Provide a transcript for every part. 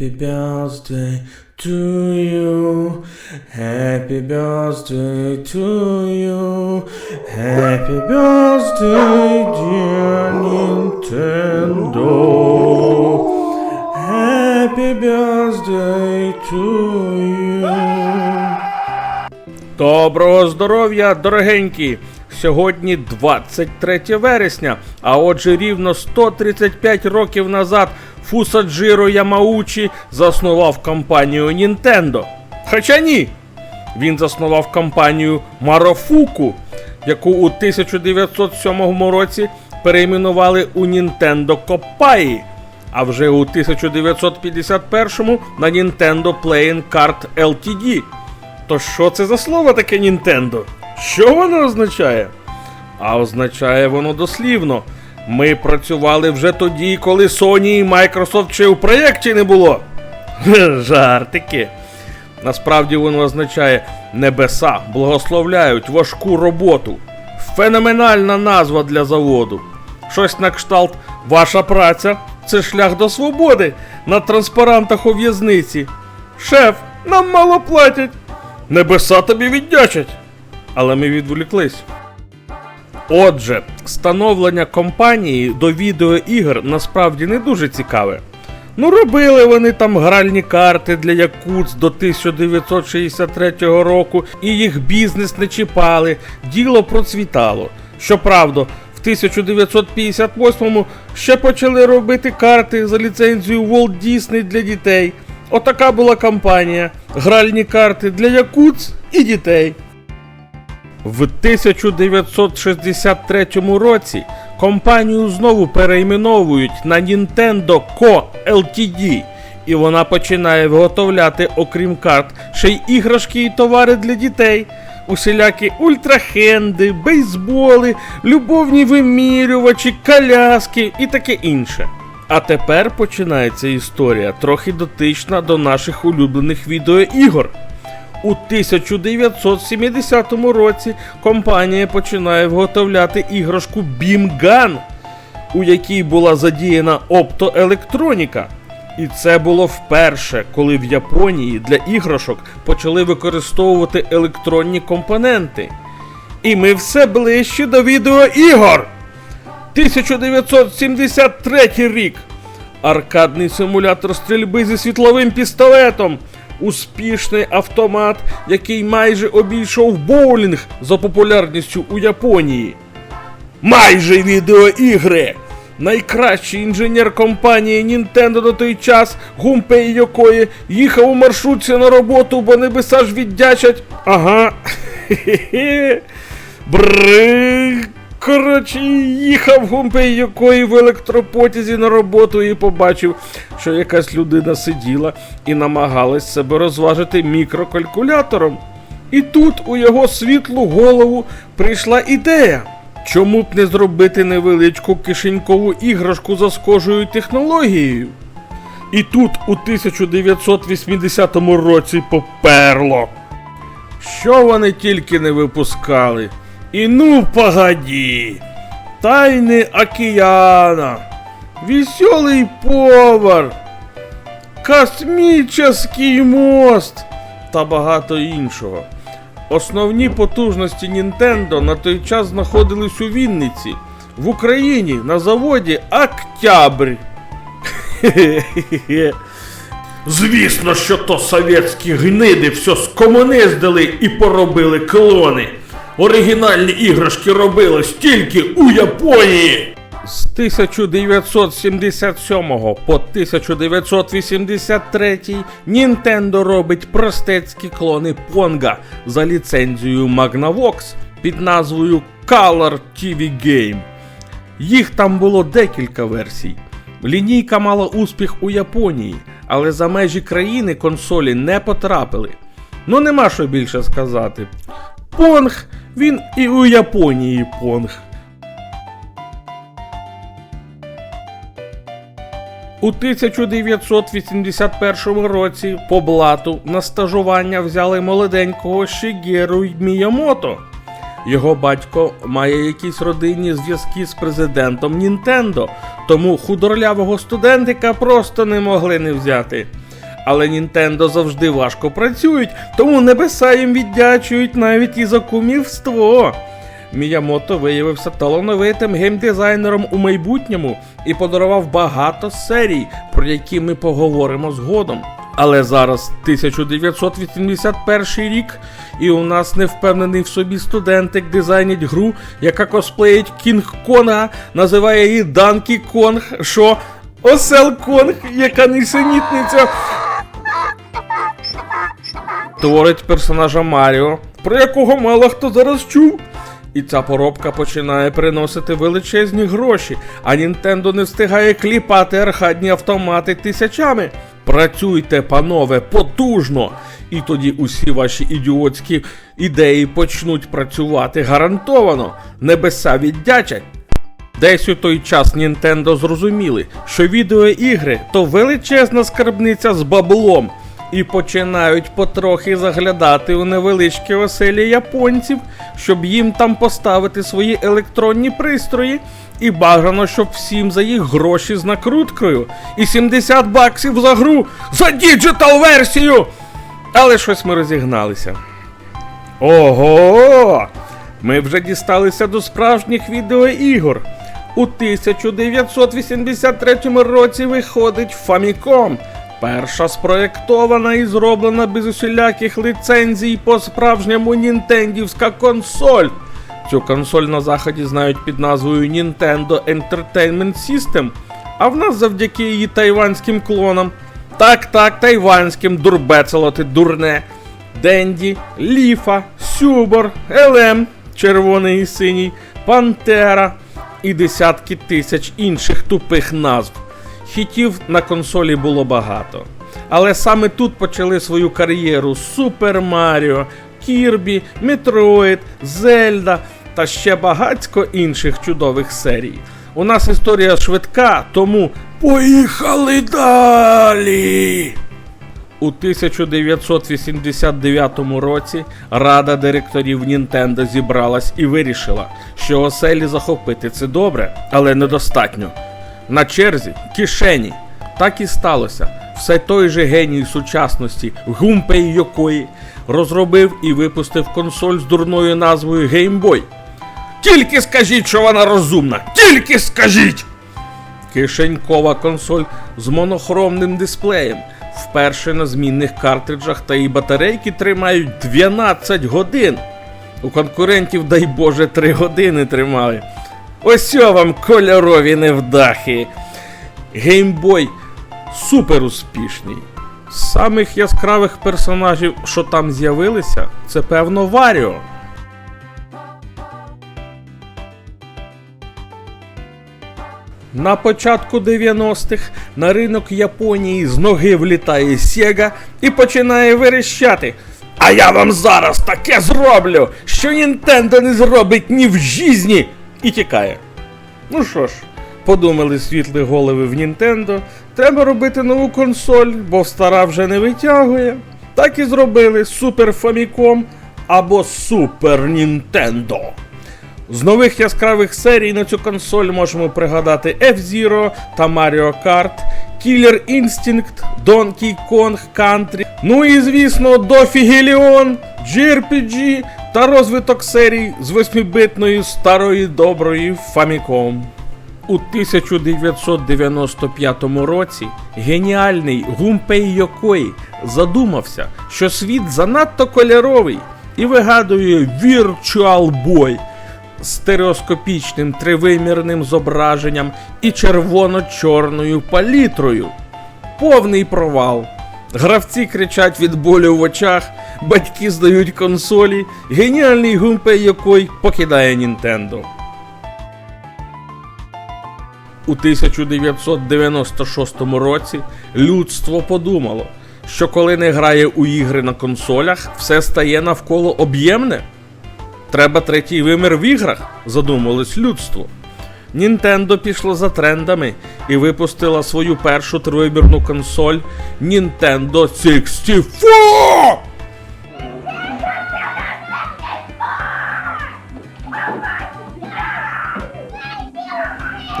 Happy birthday to you. Happy birthday to you. Happy birthday, dear Nintendo. Happy birthday to you. Доброго здоров'я, дорогенькі! Сьогодні 23 вересня, а отже рівно 135 років назад Фусаджиро Ямаучі заснував компанію Nintendo. Хоча ні, він заснував компанію Марофуку, яку у 1907 році перейменували у Nintendo Копаї, а вже у 1951 на Nintendo Playing Card Ltd. То що це за слово таке Нінтендо? Що воно означає? А означає воно дослівно. Ми працювали вже тоді, коли Sony і Microsoft ще у проєкті не було. Жартики. Насправді воно означає небеса благословляють важку роботу. Феноменальна назва для заводу. Щось на кшталт Ваша праця це шлях до свободи на транспарантах у в'язниці. Шеф, нам мало платять. Небеса тобі віддячать. Але ми відволіклись. Отже, становлення компанії до відеоігр насправді не дуже цікаве. Ну, робили вони там гральні карти для Якутс до 1963 року, і їх бізнес не чіпали, діло процвітало. Щоправда, в 1958-му ще почали робити карти за ліцензією Walt Disney для дітей. Отака була компанія. Гральні карти для Якутс і дітей. В 1963 році компанію знову перейменовують на Nintendo Co. Ltd. І вона починає виготовляти, окрім карт, ще й іграшки і товари для дітей. Усілякі ультрахенди, бейсболи, любовні вимірювачі, коляски і таке інше. А тепер починається історія, трохи дотична до наших улюблених відеоігор. У 1970 році компанія починає виготовляти іграшку Gun, у якій була задіяна оптоелектроніка. І це було вперше, коли в Японії для іграшок почали використовувати електронні компоненти. І ми все ближче до відеоігор. 1973 рік. Аркадний симулятор стрільби зі світловим пістолетом. Успішний автомат, який майже обійшов боулінг за популярністю у Японії. Майже відеоігри! Найкращий інженер компанії Nintendo на той час, Гумпей Йокої, їхав у маршрутці на роботу, бо небеса ж віддячать. Ага. Хе-хе. Коротше, їхав Гумпей Йокої в електропотязі на роботу і побачив, що якась людина сиділа і намагалась себе розважити мікрокалькулятором. І тут у його світлу голову прийшла ідея. Чому б не зробити невеличку кишенькову іграшку за схожою технологією? І тут у 1980 році поперло. Що вони тільки не випускали? І ну погоді! Тайни океана, Веселий повар, Космічний мост та багато іншого. Основні потужності Nintendo на той час знаходились у Вінниці, в Україні на заводі Октябрь. Звісно, що то совєтські гниди все скомуниздили і поробили клони. Оригінальні іграшки робили стільки у Японії. З 1977 по 1983 Nintendo робить простецькі клони Понга за ліцензією Magnavox під назвою Color TV Game. Їх там було декілька версій. Лінійка мала успіх у Японії, але за межі країни консолі не потрапили. Ну нема що більше сказати. Понг, він і у Японії Понг. У 1981 році по блату на стажування взяли молоденького Шігеру Міямото. Його батько має якісь родинні зв'язки з президентом Нінтендо, тому худорлявого студентика просто не могли не взяти. Але Nintendo завжди важко працюють, тому небеса їм віддячують навіть і за кумівство. Міямото виявився талановитим геймдизайнером у майбутньому і подарував багато серій, про які ми поговоримо згодом. Але зараз 1981 рік, і у нас невпевнений в собі студентик дизайнить гру, яка косплеїть Кінг Конга, називає її Данкі Конг, що Осел Конг, яка нісенітниця. Творить персонажа Маріо, про якого мало хто зараз чув. І ця поробка починає приносити величезні гроші, а Нінтендо не встигає кліпати архадні автомати тисячами. Працюйте, панове, потужно! І тоді усі ваші ідіотські ідеї почнуть працювати гарантовано. Небеса віддячать. Десь у той час Нінтендо зрозуміли, що відеоігри то величезна скарбниця з баблом, і починають потрохи заглядати у невеличкі оселі японців, щоб їм там поставити свої електронні пристрої, і бажано, щоб всім за їх гроші з накруткою, і 70 баксів за гру за діджитал версію. Але щось ми розігналися. Ого! Ми вже дісталися до справжніх відеоігор. У 1983 році виходить Famicom. Перша спроєктована і зроблена без усіляких лицензій по-справжньому нінтендівська консоль. Цю консоль на заході знають під назвою Nintendo Entertainment System, а в нас завдяки її тайванським клонам. Так, так, тайванським дурбецело ти дурне. Денді, Ліфа, Сюбор, Елем, червоний і синій, Пантера і десятки тисяч інших тупих назв. Хітів на консолі було багато. Але саме тут почали свою кар'єру Супер Маріо, Кірбі, Метроїд, Зельда та ще багатько інших чудових серій. У нас історія швидка, тому поїхали далі! У 1989 році Рада директорів Нінтендо зібралась і вирішила, що оселі захопити це добре, але недостатньо. На черзі кишені. Так і сталося. Все той же геній сучасності Гумпей Йокої розробив і випустив консоль з дурною назвою Game Boy. Тільки скажіть, що вона розумна! Тільки скажіть! Кишенькова консоль з монохромним дисплеєм. Вперше на змінних картриджах та і батарейки тримають 12 годин. У конкурентів, дай Боже, 3 години тримали. Ось вам кольорові невдахи. Геймбой супер успішний. З самих яскравих персонажів, що там з'явилися, це певно Варіо. На початку 90-х на ринок Японії з ноги влітає Sega і починає верещати. А я вам зараз таке зроблю, що Нінтендо не зробить ні в жізні! І тікає. Ну що ж, подумали світлі голови в Нінтендо, треба робити нову консоль, бо стара вже не витягує. Так і зробили Super Famicom або Super Nintendo. З нових яскравих серій на цю консоль можемо пригадати F-Zero та Mario Kart, Killer Instinct, Donkey Kong Country, ну і звісно Дофігеліон, JRPG та розвиток серій з 8-битної старої доброї Famicom. У 1995 році геніальний Гумпей Йокой задумався, що світ занадто кольоровий і вигадує Virtual Boy з стереоскопічним тривимірним зображенням і червоно-чорною палітрою. Повний провал. Гравці кричать від болю в очах, батьки здають консолі, геніальний Гумпей Йокой покидає Нінтендо. У 1996 році людство подумало, що коли не грає у ігри на консолях, все стає навколо об'ємне. Треба третій вимір в іграх, задумалось людство. Нінтендо пішло за трендами і випустила свою першу тривимірну консоль Nintendo 64!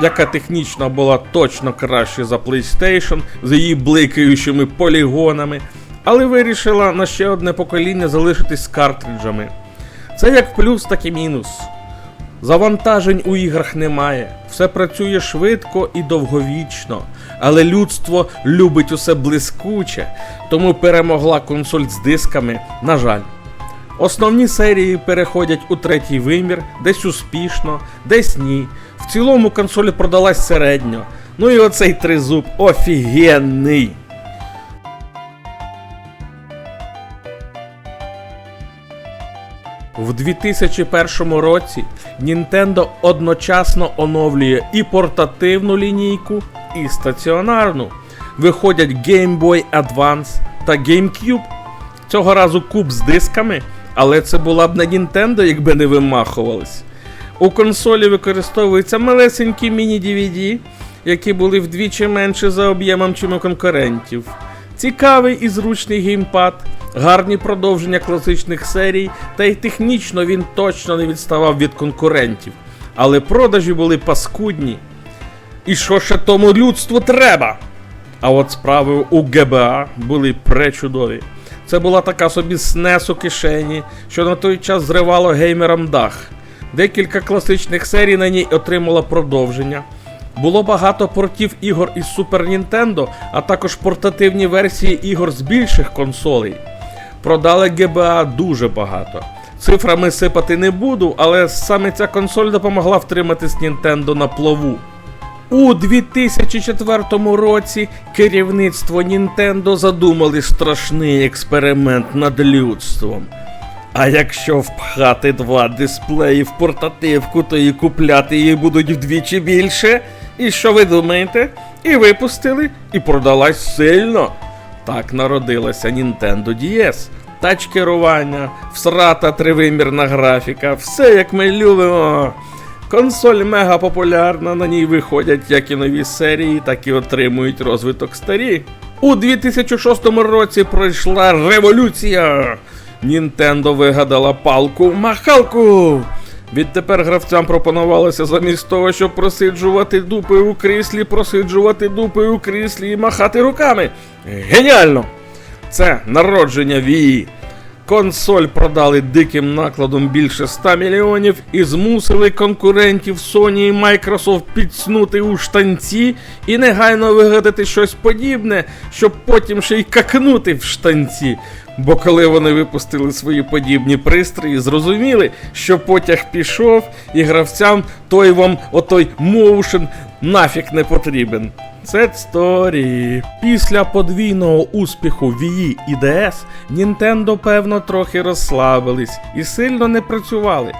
яка технічно була точно краще за PlayStation з її бликаючими полігонами, але вирішила на ще одне покоління залишитись картриджами. Це як плюс, так і мінус. Завантажень у іграх немає, все працює швидко і довговічно, але людство любить усе блискуче, тому перемогла консоль з дисками, на жаль. Основні серії переходять у третій вимір, десь успішно, десь ні. В цілому консоль продалась середньо. Ну і оцей тризуб офігенний. В 2001 році Nintendo одночасно оновлює і портативну лінійку, і стаціонарну. Виходять Game Boy Advance та GameCube. Цього разу куб з дисками, але це була б не Nintendo, якби не вимахувались. У консолі використовуються малесенькі міні-DVD, які були вдвічі менше за об'ємом, чим у конкурентів. Цікавий і зручний геймпад, гарні продовження класичних серій, та й технічно він точно не відставав від конкурентів. Але продажі були паскудні. І що ще тому людству треба? А от справи у ГБА були пречудові. Це була така собі снес у кишені, що на той час зривало геймерам дах. Декілька класичних серій на ній отримало продовження. Було багато портів ігор із Super Nintendo, а також портативні версії ігор з більших консолей. Продали ГБА дуже багато. Цифрами сипати не буду, але саме ця консоль допомогла втриматись Nintendo на плаву. У 2004 році керівництво Nintendo задумали страшний експеримент над людством. А якщо впхати два дисплеї в портативку, то і купляти її будуть вдвічі більше. І що ви думаєте? І випустили, і продалась сильно. Так народилася Nintendo DS. Тач керування, всрата тривимірна графіка, все як ми любимо. Консоль мега популярна, на ній виходять як і нові серії, так і отримують розвиток старі. У 2006 році пройшла революція. Нінтендо вигадала палку махалку. Відтепер гравцям пропонувалося замість того, щоб просиджувати дупи у кріслі, просиджувати дупи у кріслі і махати руками. Геніально! Це народження Wii. Консоль продали диким накладом більше 100 мільйонів і змусили конкурентів Sony і Microsoft підснути у штанці і негайно вигадати щось подібне, щоб потім ще й какнути в штанці. Бо коли вони випустили свої подібні пристрої, зрозуміли, що потяг пішов, і гравцям той вам отой моушен нафіг не потрібен. Це сторі. Після подвійного успіху Wii і DS Nintendo, певно, трохи розслабились і сильно не працювали.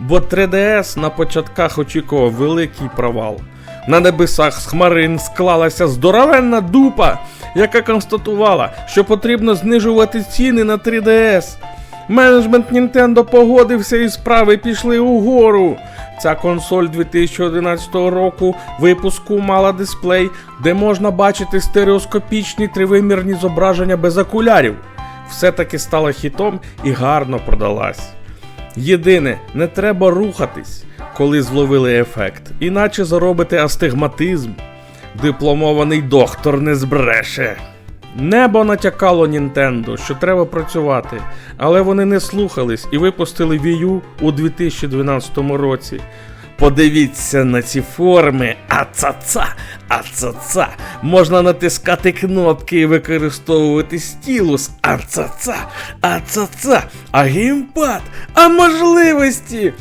Бо 3DS на початках очікував великий провал. На небесах з хмарин склалася здоровенна дупа, яка констатувала, що потрібно знижувати ціни на 3DS. Менеджмент Nintendo погодився і справи пішли угору. Ця консоль 2011 року випуску мала дисплей, де можна бачити стереоскопічні тривимірні зображення без окулярів. Все-таки стала хітом і гарно продалась. Єдине, не треба рухатись, коли зловили ефект, іначе заробите астигматизм. Дипломований доктор не збреше. Небо натякало Нінтендо, що треба працювати, але вони не слухались і випустили Wii U у 2012 році. Подивіться на ці форми, аца-ца, аца-ца. Можна натискати кнопки і використовувати стілус, аца-ца, аца-ца, а геймпад, а можливості.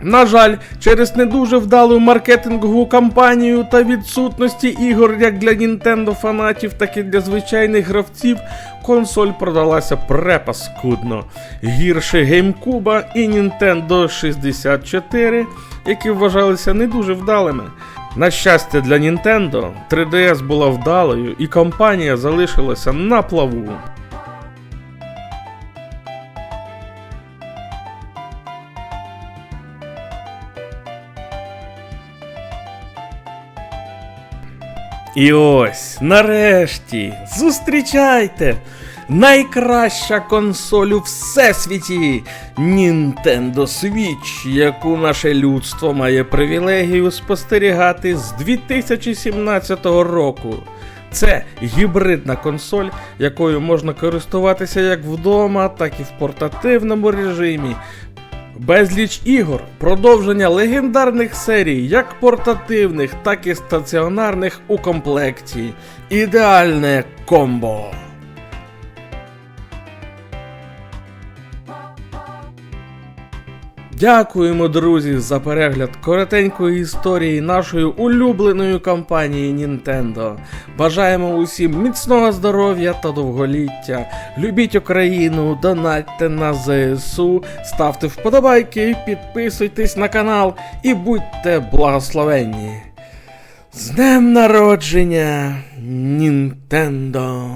На жаль, через не дуже вдалу маркетингову кампанію та відсутності ігор як для Nintendo фанатів, так і для звичайних гравців, консоль продалася препаскудно. Гірше GameCube і Nintendo 64, які вважалися не дуже вдалими. На щастя для Nintendo, 3DS була вдалою і компанія залишилася на плаву. І ось, нарешті, зустрічайте! Найкраща консоль у всесвіті Nintendo Switch, яку наше людство має привілегію спостерігати з 2017 року. Це гібридна консоль, якою можна користуватися як вдома, так і в портативному режимі. Безліч ігор, продовження легендарних серій, як портативних, так і стаціонарних у комплекті. Ідеальне комбо. Дякуємо, друзі, за перегляд коротенької історії нашої улюбленої компанії Nintendo. Бажаємо усім міцного здоров'я та довголіття. Любіть Україну, донатьте на ЗСУ, ставте вподобайки, підписуйтесь на канал і будьте благословенні. З днем народження, Нінтендо!